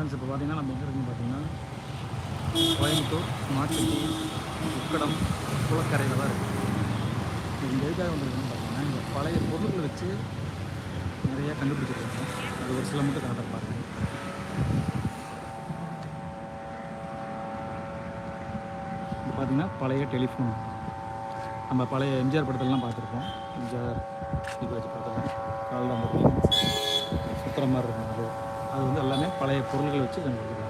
Friends இப்போ பார்த்தீங்கன்னா நம்ம எங்கே இருக்குன்னு பார்த்தீங்கன்னா கோயம்புத்தூர் மாட்டுட்டி உக்கடம் குளக்கரையில் தான் இருக்குது இந்த எதுக்காக வந்திருக்குன்னு பார்த்தீங்கன்னா இந்த பழைய பொருட்களை வச்சு நிறையா கண்டுபிடிச்சிருக்காங்க. அது ஒரு சில மட்டும் காட்ட பாருங்கள் இது பார்த்தீங்கன்னா பழைய டெலிஃபோன். நம்ம பழைய எம்ஜிஆர் படத்துலலாம் பார்த்துருப்போம் எம்ஜிஆர் சிவாஜி படத்தில். காலில் வந்து சுத்துற மாதிரி இருக்கும் அது. அது வந்து எல்லாமே பழைய பொருள்களை வச்சு கண்டுபிடிக்கிறாங்க.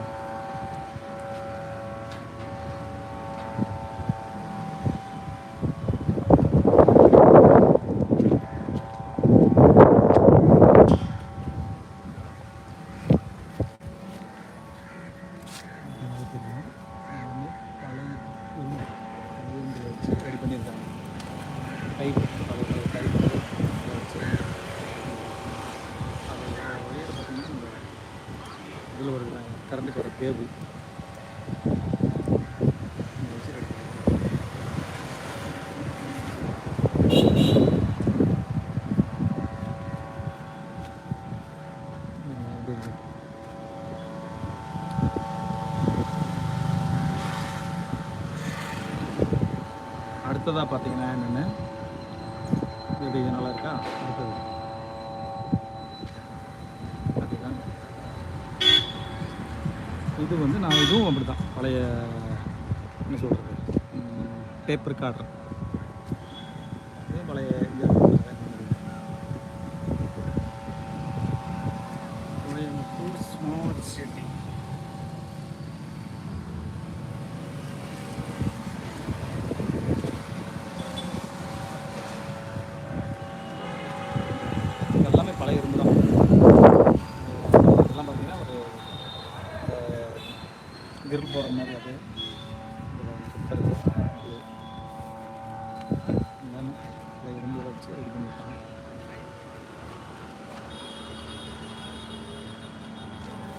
ரெடி பண்ணியிருக்காங்க. கை பழைய டைப் வச்சு அது ஒயர் பார்த்தீங்கன்னா இந்த இதில் ஒரு கரண்ட்டுக்கு வர கேபிள் அடுத்ததாக பார்த்தீங்கன்னா என்னென்னு எப்படி இது நல்லா இருக்கா அடுத்தது பார்த்தீங்களா இது வந்து நான் இதுவும் அப்படி தான் பழைய என்ன சொல்கிறது பேப்பர் கார்டர் இதே பழைய இந்தியா கோயம்புத்தூர் ஸ்மார்ட் சிட்டி எல்லாமே பழைய இரும்பு தான் இதெல்லாம் பார்த்தீங்கன்னா ஒரு கிரில் போடுற மாதிரி அது இதுல சுத்துறது, இது. எல்லாமே பழைய இரும்புல வச்சு ரெடி பண்ணியிருக்காங்க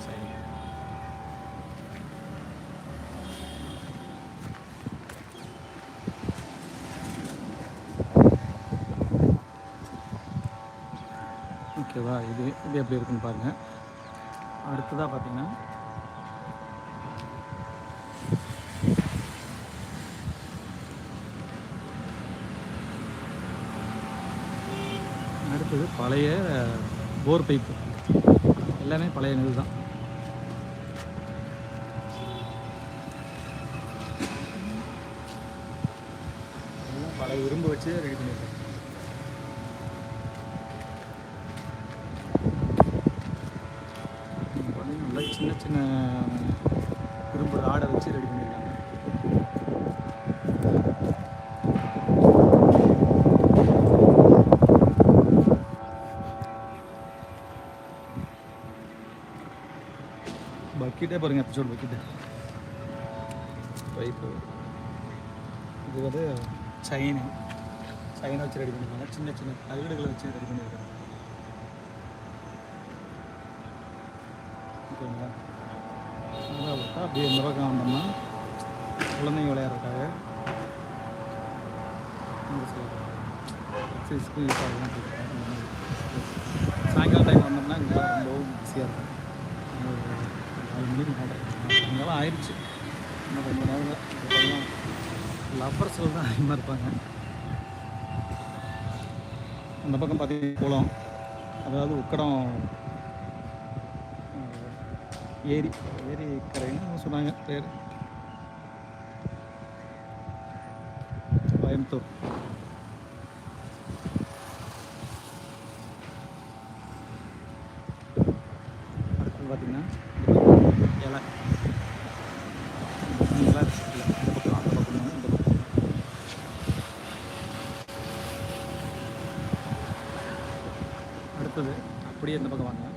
சரி ஓகேவா இது எப்படி இருக்குன்னு பாருங்கள் அடுத்ததாக பார்த்திங்கன்னா அடுத்தது பழைய போர் பைப்பு. எல்லாமே பழைய நெல் தான். எல்லாம் பழைய இரும்பு வச்சு ரெடி பண்ணியிருக்காங்க இங்க பார்த்தீங்கன்னா நல்லா சின்ன சின்ன இரும்பு ஆடை வச்சு ரெடி பண்ணியிருக்காங்க. பக்கெட்டே பாருங்க எபிசோட் பக்கெட்டு. பைப்பு இது வந்து சைனு சைனை வச்சு ரெடி பண்ணியிருக்காங்க. சின்ன சின்ன தகடுகளை வச்சு ரெடி பண்ணியிருக்காங்க ஓகேங்களா நல்லா விட்டா அப்படியே இந்த பக்கம் வந்தோம்னா குழந்தைங்க விளையாடுறதுக்காக. எக்ஸசைஸ்க்கு யூஸ் ஆகும் சாயங்காலம் டைம் வந்தோம்னா இங்கே ரொம்பவும் பிஸியாக இருக்கும். நாலு மணிக்கு மேலே இங்கெல்லாம் ஆயிடுச்சு இன்னும் கொஞ்சம் நேரம் லப்பர்ஸில் தான் அதிகமாக இருப்பாங்க. அந்த பக்கம் பார்த்தீங்கன்னா குளம் அதாவது உக்கடம் ஏரி ஏரி கரைன்னு சொன்னாங்க பேர். கோயம்புத்தூர். அடுத்து பார்த்தீங்கன்னா இலை. இலை இந்த பக்கம் அந்த பக்கம் இந்த பக்கம். அடுத்தது அப்படியே இந்த பக்கம் வாங்க.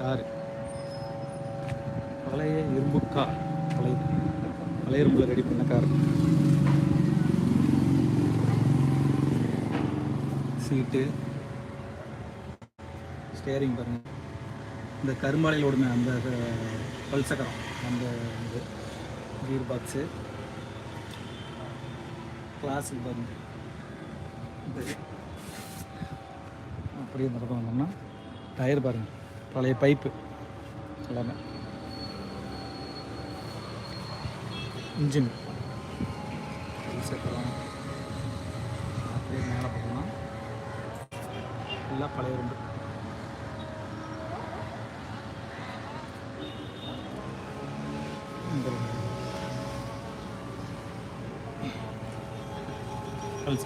காரு இரும்பு பழைய பழைய ரூமில் ரெடி பண்ண கார் சீட்டு ஸ்டேரிங் பாருங்க. இந்த கரும்பாலையில் ஓடுமே அந்த பல்சக்கரம் அந்த இது கீர் பாக்ஸு கிளாஸுக்கு பாருங்க. இது. அப்படியே இந்த வந்தோம்னா டயர் பாருங்க. பழைய பைப்பு எல்லாமே. இன்ஜின். சேர்க்கலாம் அப்படியே மேலே பார்த்தோம்னா எல்லாம் பழைய உண்டு இந்த கல்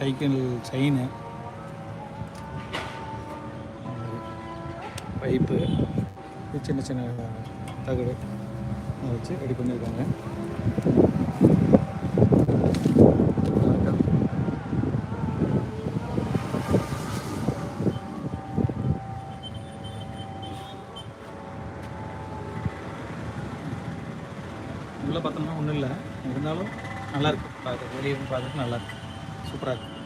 சைக்கிள் செயின் பைப்பு. சின்ன சின்ன தகடு. அதை வச்சு ரெடி பண்ணியிருக்காங்க. உள்ளே பார்த்தோம்னா ஒன்றும் இல்லை. இருந்தாலும் நல்லா இருக்கு. பார்க்க வெளியே இருந்து பார்க்கறதுக்கு நல்லா சூப்பராக இருக்குது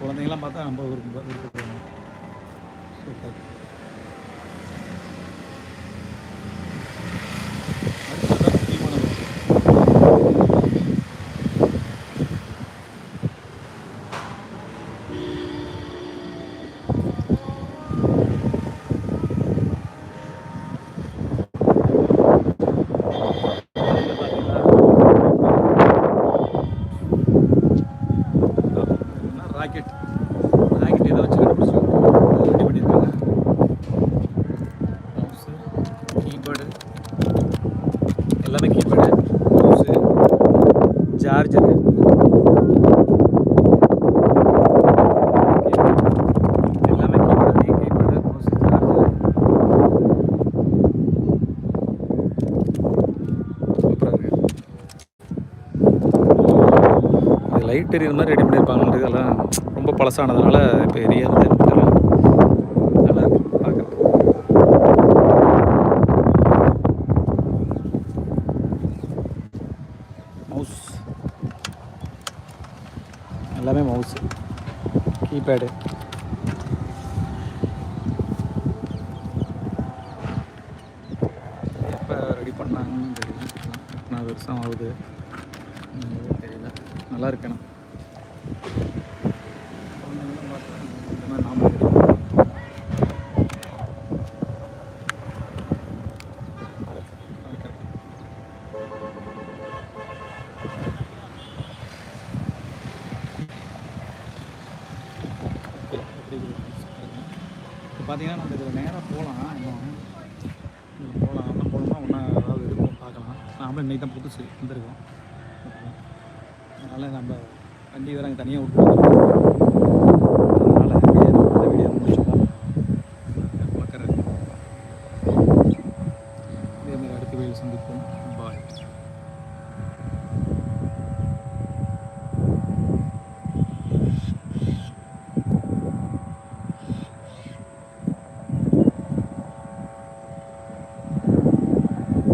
குழந்தைங்களாம் பார்த்தா ரொம்ப விருப்பம் விருப்பப்படுவாங்க. சூப்பராக இருக்குது அடுத்ததான் முக்கியமான விஷயம். ராக்கெட் ராக்கெட் ஏதோ வச்சு கண்டுபிடிச்சி ரெடி பண்ணியிருக்காங்க மவுஸு கீபோர்டு எல்லாமே கீபோர்டு மவுஸு சார்ஜரு எல்லாமே கீபோர்டு கீபோர்டு மவுஸு சார்ஜர் சூப்பராக இருக்குது அது மாதிரி ரெடி பண்ணியிருப்பாங்கன்றது எல்லாம் ரொம்ப பழசானதுனால இப்போ எரியாது. நல்லா மவுஸ் எல்லாமே மவுஸ் கீபேடு எப்போ ரெடி பண்ணாங்கன்னு தெரியல. நான் வருஷம் ஆகுது. தெரியல. நல்லா இருக்கணும் பார்த்தீங்கன்னா நம்ம இதில் நேராக போகலாம். இன்னும் போகலாம். இன்னும் போனோம்னா ஒன்றா ஏதாவது இருக்கும் பார்க்கலாம். நாமளும் இன்னைக்கு தான் புதுசு வந்திருக்கோம். அதனால் நம்ம வண்டி வேறு அங்கே தனியாக விட்டு அதனால் அப்படியே இந்த வீடியோ முடிச்சுப்போம் பார்க்குறேன் இதே மாதிரி அடுத்த வீடியோ சந்திப்போம்.